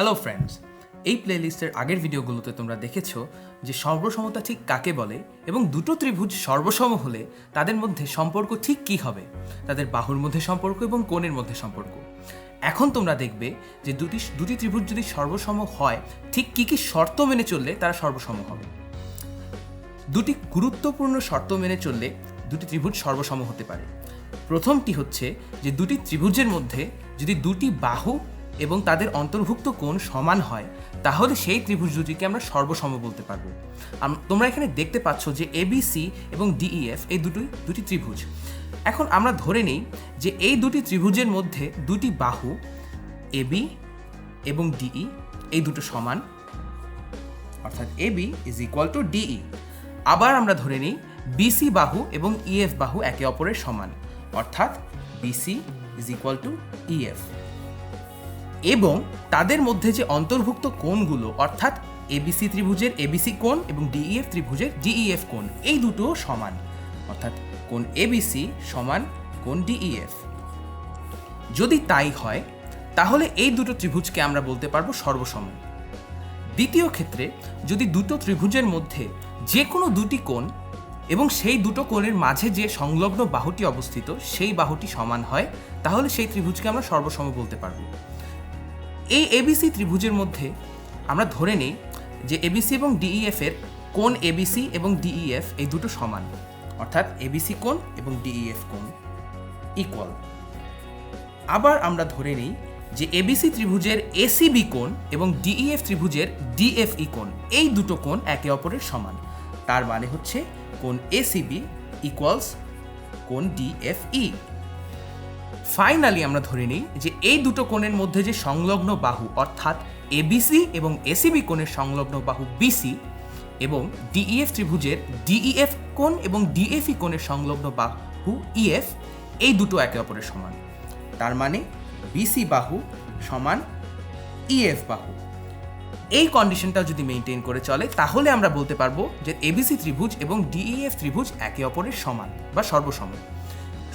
Hello friends এই প্লেলিস্টের আগের ভিডিওগুলোতে তোমরা দেখেছ যে সর্বসমতা ঠিক কাকে বলে এবং দুটো ত্রিভুজ সর্বসম হলে তাদের মধ্যে সম্পর্ক ঠিক কি হবে? তাদের বাহুর মধ্যে সম্পর্ক এবং কোণের মধ্যে সম্পর্ক। এখন তোমরা দেখবে যে দুটি দুটি ত্রিভুজ যদি সর্বসম হয়, ঠিক কি কি শর্ত মেনে চললে তারা সর্বসম হবে? দুটি গুরুত্বপূর্ণ শর্ত মেনে চললে দুটি ত্রিভুজ সর্বসম হতে পারে। প্রথমটি হচ্ছে যে দুটি ত্রিভুজের মধ্যে যদি দুটি বাহু এবং তাদের অন্তর্ভুক্ত কোণ সমান হয়, তাহলে সেই ত্রিভুজ দুটিকে আমরা সর্বসম বলতে পারব। তোমরা এখানে দেখতে পাচ্ছ যে এবিসি এবং ডিইএফ এই দুটোই দুটি ত্রিভুজ। এখন আমরা ধরে নিই যে এই দুটি ত্রিভুজের মধ্যে দুটি বাহু এবি এবং ডিই এই দুটো সমান। অর্থাৎ AB is equal to DE আবার আমরা ধরে নিই বিসি বাহু এবং ইএফ বাহু একে অপরের সমান। অর্থাৎ BC is equal to EF এবং তাদের মধ্যে যে অন্তর্ভুক্ত কোণগুলো, অর্থাৎ এবিসি ত্রিভুজের এবিসি কোণ এবং ডিইএফ ত্রিভুজের ডিইএফ কোণ, এই দুটো সমান। অর্থাৎ কোণ এবিসি সমান কোণ ডিইএফ যদি তাই হয়, তাহলে এই দুটো ত্রিভুজকে আমরা বলতে পারব সর্বসম দ্বিতীয় ক্ষেত্রে, যদি দুটো ত্রিভুজের মধ্যে যে কোনো দুটি কোণ এবং সেই দুটো কোণের মাঝে যে সংলগ্ন বাহুটি অবস্থিত, সেই বাহুটি সমান হয়, তাহলে সেই ত্রিভুজকে আমরা সর্বসম বলতে পারব। এই এবিসি ত্রিভুজের মধ্যে আমরা ধরে নিই যে এবিসি এবং ডিইএফ এর কোন এবিসি এবং ডিইএফ এই দুটো সমান। অর্থাৎ এবিসি কোণ এবং ডিইএফ কোণ ইকুয়াল আবার আমরা ধরে নিই যে এবিসি ত্রিভুজের এসিবি কোণ এবং ডিইএফ ত্রিভুজের ডিএফই কোণ এই দুটো কোণ একে অপরের সমান। তার মানে হচ্ছে কোণ এসিবি ইকুয়ালস কোণ ডিএফই ফাইনালি আমরা ধরে নিই যে এই দুটো কোণের মধ্যে যে সংলগ্ন বাহু, অর্থাৎ এবিসি এবং এসিবি কোণের সংলগ্ন বাহু বিসি এবং ডিইএফ ত্রিভুজের ডিইএফ কোণ এবং ডিএফই কোণের সংলগ্ন বাহু ইএফ এই দুটো একে অপরের সমান। তার মানে বিসি বাহু সমান ইএফ বাহু। এই কন্ডিশনটা যদি মেনটেন করে চলে, তাহলে আমরা বলতে পারব যে এবিসি ত্রিভুজ এবং ডিইএফ ত্রিভুজ একে অপরের সমান বা সর্বসম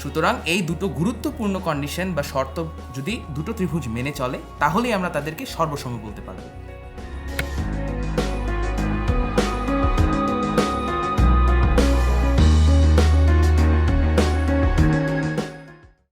সুতরাং এই দুটো গুরুত্বপূর্ণ কন্ডিশন বা শর্ত যদি দুটো ত্রিভুজ মেনে চলে, তাহলেই আমরা তাদেরকে সর্বসম বলতে পারব।